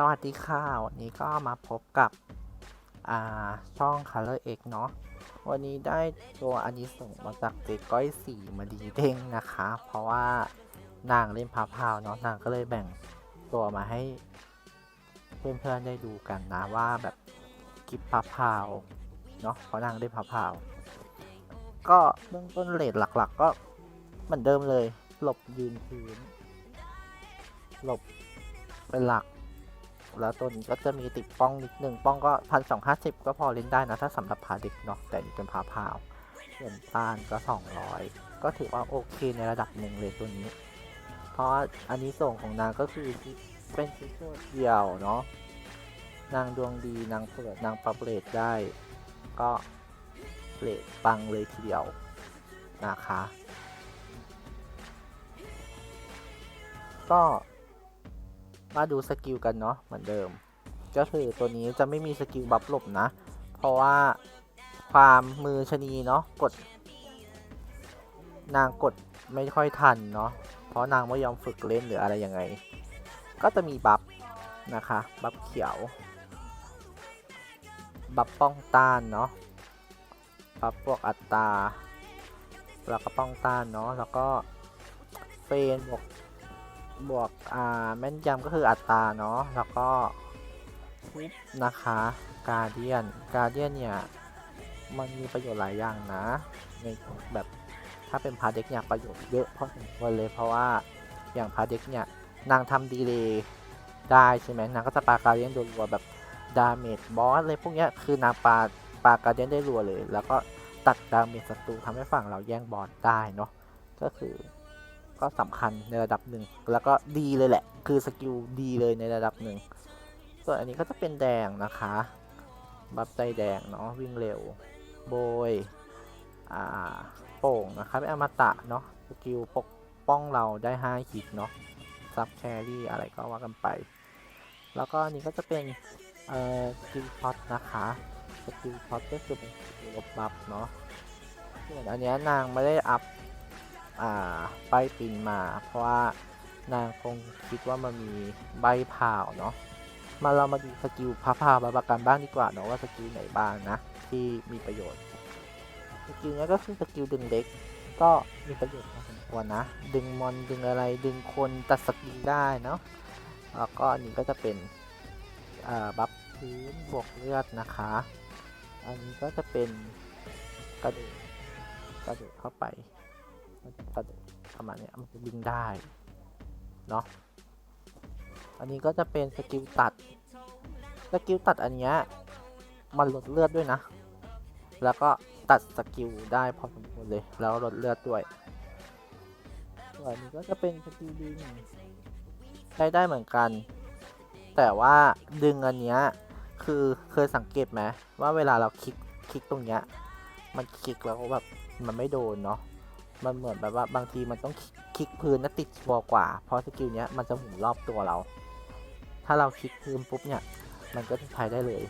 สวัสดีค่ะ วันนี้ก็มาพบกับ อ่า ช่อง Color X เนาะวันนี้ได้ตัวอันนี้ส่งมาจากเจ๊ก้อยสีมาดีเด้งนะคะ เพราะว่านางเล่นพาพาวเนาะนางก็เลยแบ่งตัวมาให้ เพื่อนๆได้ดูกันนะว่าแบบคลิปพาพาวเนาะเพราะนางเล่นพาพาว ก็เบื้องต้นเลทหลัก ๆ ก็เหมือนเดิมเลย หลบยืนพื้น หลบเป็นหลัก แล้วตัวนี้ก็จะมีติดป้องนิดหนึ่งป้องก็พันสองห้าสิบก็พอเล่นได้นะ ถ้าสำหรับพาเด็กเนาะแต่นี่เป็นพาพาวส่วนต้านก็สองร้อยก็ถือว่าโอเคในระดับหนึ่งเลยตัวนี้ เพราะอันนี้ส่งของนางก็คือเป็นชิ้นเดียวเนาะนางดวงดีนางเปิดนางปรับเลทได้ ก็เลทปังเลยทีเดียวนะคะ ก็ มาดูสกิลกันเนาะเหมือนเดิม ก็คือตัวนี้จะไม่มีสกิลบัฟหลบนะ เพราะว่าความมือชะนีเนาะกด นางกดไม่ค่อยทันเนาะเพราะนางไม่ยอมฝึกเล่นหรืออะไรยังไง ก็จะมีบัฟนะคะบัฟเขียว บัฟป้องต้านเนาะบัฟพวกอัตราแล้วก็ป้องต้านเนาะแล้วก็เฟนบวก บวกอ่าแม่นยำก็คืออัตราเนาะแล้วก็ทุบนะคะกาเดียนกาเดียนเนี่ยมันมีประโยชน์หลายอย่างนะในแบบถ้าเป็นพาเด็กเนี่ยประโยชน์เยอะพอสมควรเลยเพราะว่าอย่างพาเด็กเนี่ยนางทำดีเลย์ได้ใช่ไหมนางก็จะปาการเดียนโดนรัวแบบดาเมจบอสเลยพวกเนี้ยคือนางปาปาการเดียนได้รัวเลย แล้วก็ตัดดาเมจศัตรูทำให้ฝั่งเราแย่งบอสได้เนาะก็คือ ก็สำคัญในระดับหนึ่ง แล้วก็ดีเลยแหละ คือสกิลดีเลยในระดับหนึ่ง ส่วนอันนี้ก็จะเป็นแดงนะคะ บัฟใจแดงเนาะวิ่งเร็ว โบย อ่า โป่งนะคะเป็นอมตะเนาะ สกิลปกป้องเราได้5ฮิตเนาะ ซับแครี่อะไรก็ว่ากันไป แล้วก็อันนี้ก็จะเป็น เอ่อ สกิลช็อตนะคะสกิลช็อตก็คือเป็นสกิลบบัฟเนาะส่วนอันนี้นางไม่ได้อัพ อ่าใบปินมา เพราะว่านางคงคิดว่ามันมีใบผ่าวเนาะมาเรามาดูสกิลพาพาบาบากันบ้างดีกว่าเนาะว่าสกิลไหนบ้างนะ ที่มีประโยชน์สกิลนี้ก็คือสกิลดึงเด็ก ก็มีประโยชน์พอสมควรนะ ดึงมอนดึงอะไรดึงคนตัดสกิลได้เนาะแล้วก็อันนี้ก็จะเป็นบัฟพื้นบวกเลือดนะคะ อันนี้ก็จะเป็นกระโดดกระโดดเข้าไป กระประมาณนี้มันจะวิ่งได้เนาะอันนี้ก็จะเป็นสกิลตัดสกิลตัดอันเนี้ยมันลดเลือดด้วยนะ แล้วก็ตัดสกิลได้พอสมควรเลย แล้วลดเลือดด้วยส่วนนี้ก็จะเป็นสกิลดึงใช้ได้เหมือนกัน แต่ว่าดึงอันเนี้ยคือเคยสังเกตไหมว่าเวลาเราคลิกคลิกตรงเนี้ยมันคลิกแล้วแบบมันไม่โดนเนาะ มันเหมือนแบบว่าบางทีมันต้องคลิกพื้นแล้วติดชัวกว่า เพราะสกิลเนี้ยมันจะหมุนรอบตัวเรา ถ้าเราคลิกพื้นปุ๊บเนี่ย มันก็จะใช้ได้เลย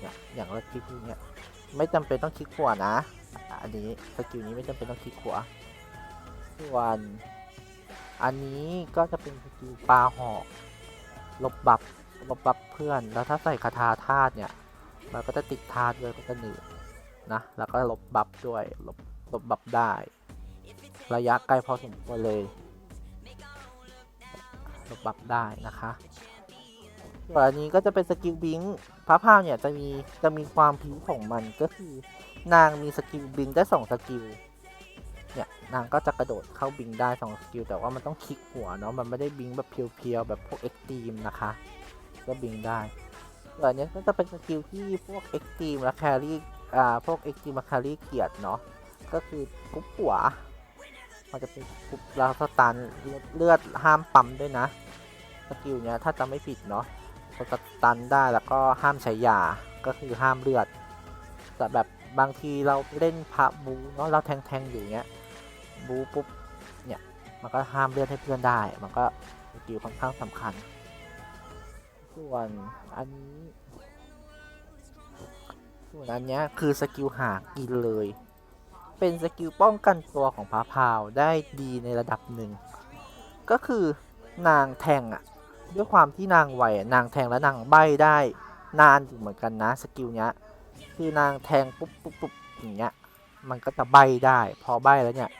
เนี่ยอย่างเราคลิกพื้นเนี่ยไม่จำเป็นต้องคลิกขวานะ อันนี้สกิลนี้ไม่จำเป็นต้องคลิกขวาส่วนอันนี้ก็จะเป็นสกิลปลาหอกลบบัฟลบบัฟเพื่อน แล้วถ้าใส่คาถาธาตุเนี่ย มันก็จะติดธาตุด้วยก็จะหนืดนะ แล้วก็ลบบัฟด้วยลบ บบัฟได้ ระยะไกล้พอสมควรเลยลบบัฟได้นะคะส่วนอันนี้ก็จะเป็นสกิลบิงค์พระพาวเนี่ยจะมีจะมีความพิ้วของมันก็คือนางมีสกิลบิงได้สองสกิลเนี่ยนางก็จะกระโดดเข้าบิงได้สองสกิลแต่ว่ามันต้องคลิกหัวเนาะมันไม่ได้บิงแบบเพียวๆแบบพวกเอ็กซ์ตีมนะคะก็บิงได้ส่วนนี้ก็จะเป็นสกิลที่พวกเอ็กซ์ตรีมและแครี่อ่าพวกเอ็กซ์ตรีมและแครี่เกียดเนาะ ก็คือปุ๊บหัวมันจะเป็นปุ๊บแล้วสตันเลือดห้ามปั๊มด้วยนะสกิลเนี้ยถ้าจำไม่ผิดเนาะจะสตันได้แล้วก็ห้ามใช้ยาก็คือห้ามเลือดแต่แบบบางทีเราเล่นพระบูเนาะเราแทงแทงอยู่เงี้ยบูปุ๊บเนี่ยมันก็ห้ามเลือดให้เพื่อนได้ มันก็สกิลค่อนข้างสำคัญ ส่วนอันนี้ส่วนอันเนี้ยคือสกิลหากินเลย เป็นสกิลป้องกันตัวของพาพาวได้ดีในระดับหนึ่ง ก็คือนางแทงอะด้วยความที่นางไวนางแทงและนางใบได้นานอยู่เหมือนกันนะสกิลเนี้ยคือนางแทงปุ๊บปุ๊บปุ๊บอย่างเงี้ยมันก็จะใบได้ พอใบแล้วเนี่ย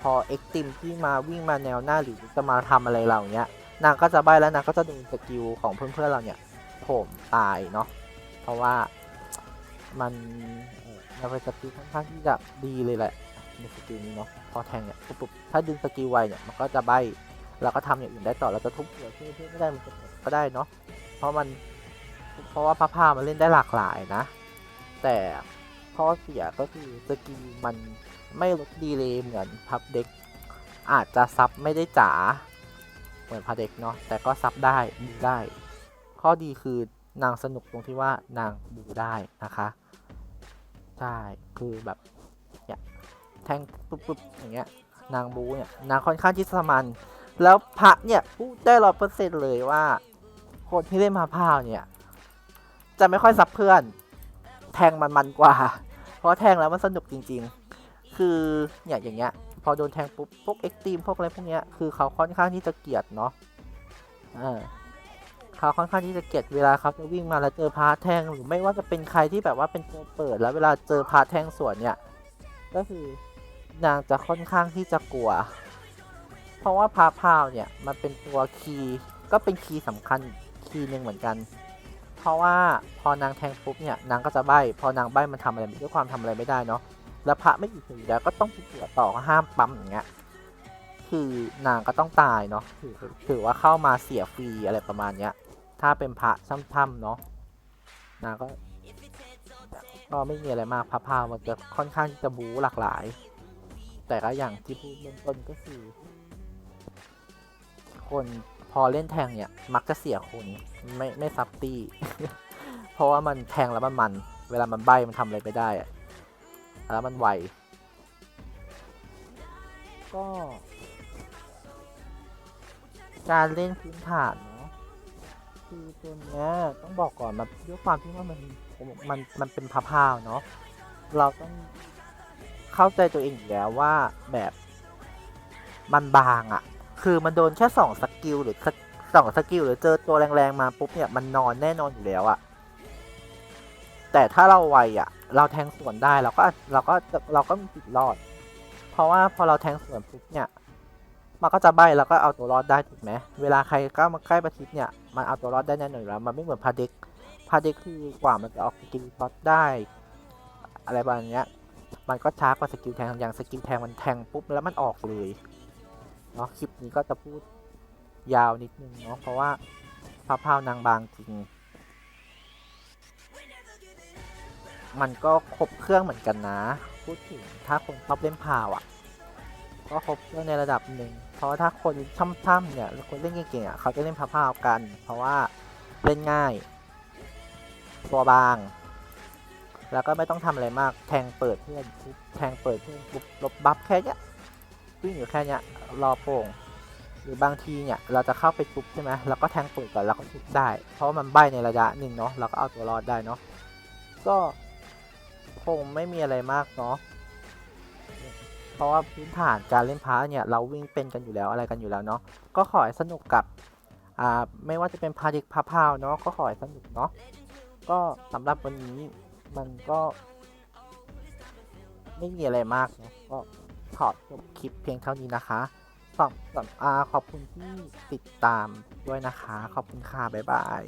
พอเอ็กติมที่มาวิ่งมาแนวหน้าหรือจะมาทำอะไรเราเนี้ยนางก็จะใบแล้วนางก็จะโดนสกิลของเพื่อนๆเราเนี่ยโผมตายเนาะเพราะว่ามัน เอ่อมันเป็นสกิลค่อนข้างที่จะดีเลยแหละในสกิลนี้เนาะพอแทงเนี่ยปุ๊บปุ๊บถ้าดึงสกิลไวเนี่ยมันก็จะใบ้แล้วก็ทำอย่างอื่นได้ต่อเราจะทุบหัวเพื่อนๆไม่ได้มันก็ได้เนาะเพราะมันเพราะว่าพระพามันเล่นได้หลากหลายนะ แต่ข้อเสียก็คือสกิลมันไม่ลดดีเลยเหมือนพับเด็กอาจจะซับไม่ได้จ๋าเหมือนพับเด็กเนาะแต่ก็ซับได้บูได้ ข้อดีคือนางสนุกตรงที่ว่านางบูได้นะคะ ใช่คือแบบเนี่ยแทงปุ๊บปุ๊บอย่างเงี้ยนางบูเนี่ยนางค่อนข้างที่จะสมันแล้วพระเนี่ยพูดได้ร้อยเปอร์เซ็นต์เลยว่าคนที่เล่นมาพร้าวเนี่ย จะไม่ค่อยซับเพื่อน แทงมันมันกว่า เพราะแทงแล้วมันสนุกจริง ๆ คือเนี่ยอย่างเงี้ย พอโดนแทงปุ๊บพวกเอ็กซ์ตีมพวกอะไรพวกเนี้ยคือเขาค่อนข้างที่จะเกลียดเนาะเออ เขาค่อนข้างที่จะเกลียดเวลาเขาจะวิ่งมาแล้วเจอพาแทงหรือไม่ว่าจะเป็นใครที่แบบว่าเป็นตัวเปิด แล้วเวลาเจอพาแทงสวนเนี่ยก็คือนางจะค่อนข้างที่จะกลัว เพราะว่าพาพาวเนี่ยมันเป็นตัวคีย์ก็เป็นคีย์สำคัญคีย์หนึ่งเหมือนกัน เพราะว่าพอนางแทงปุ๊บเนี่ยนางก็จะใบ้พอนางใบ้มันทำอะไรด้วยความทำอะไรไม่ได้เนาะแล้วพระไม่อยู่ถึงแล้วก็ต้องเสียต่อห้ามปั๊มอย่างเงี้ยคือนางก็ต้องตายเนาะถือว่าเข้ามาเสียฟรีอะไรประมาณเนี้ย ถ้าเป็นพระช่ำๆเนาะนาก็ก็ไม่มีอะไรมากพระพาวมันจะค่อนข้างที่จะบู๊หลากหลาย แต่ก็อย่างที่พูดเบื้องต้นก็คือ คนพอเล่นแทงเนี่ย มักจะเสียคนไม่ไม่ซับตี้ เพราะว่ามันแทงแล้วมันมัน เวลามันใบมันทำอะไรไม่ได้อะแล้วมันไวก็ การเล่นพื้นฐาน คือตัวเนี้ยต้องบอกก่อนมันด้วยความที่ว่ามันมันมันเป็นพะพาวเนาะเราต้องเข้าใจตัวเองอยู่แล้วว่าแบบมันบางอะ่ะ คือมันโดนแค่สองสกิลหรือสสองสกิลหรือเจอตัวแรงๆมาปุ๊บเนี่ยมันนอนแน่นอนอยู่แล้วอะแต่ถ้าเราไวอะเราแทงสวนได้เราก็เราก็เราก็มีสิทธิ์รอด เพราะว่าพอเราแทงสวนปุ๊บเนี่ย มันก็จะใบแล้วก็เอาตัวรอดได้ถูกไหมเวลาใครก็มาใกล้ประชิดเนี่ยมันเอาตัวรอดได้แน่นอนอยู่แล้วมันไม่เหมือนพาเด็กพาเด็กคือกว่ามันจะออกสกิลช็อตได้ อะไรประมาณนี้มันก็ช้ากว่าสกิลแทงอย่างสกิลแทงมันแทงปุ๊บแล้วมันออกเลยเนาะคลิปนี้ก็จะพูดยาวนิดนึงเนาะเพราะว่าพระพาวนางบางจริงมันก็ครบเครื่องเหมือนกันนะ พูดถึงถ้าคนชอบเล่นพาวอะ่ะ ก็ครบเรื่องในระดับหนึ่ง เพราะถ้าคนช่ำๆเนี่ยคนเล่นเก่งๆอะเขาจะเล่นพระพาวกัน เพราะว่าเล่นง่าย ตัวบาง แล้วก็ไม่ต้องทำอะไรมากแทงเปิดเพื่อนแทงเปิดเพื่อนปุ๊บลบบัฟแค่เนี้ยวิ่งอยู่แค่เนี้ยรอโป่งหรือบางทีเนี่ยเราจะเข้าไปทุบใช่ไหมเราก็แทงเปิดก่อนแล้วก็ทุบได้ เพราะมันใบในระยะหนึ่งเนาะเราก็เอาตัวรอดได้เนาะก็คงไม่มีอะไรมากเนาะ เพราะว่าพื้นฐานการเล่นพาเนี่ยเราวิ่งเป็นกันอยู่แล้วอะไรกันอยู่แล้วเนาะก็ขอให้สนุกกับอ่าไม่ว่าจะเป็นพาดิกพาพาวเนาะก็ขอให้สนุกเนาะก็สำหรับวันนี้มันก็ ไม่มีอะไรมากนะก็ขอจบคลิปเพียงเท่านี้นะคะขอบขอบอาขอบคุณที่ติดตามด้วยนะคะ ขอบคุณค่ะบ๊ายบาย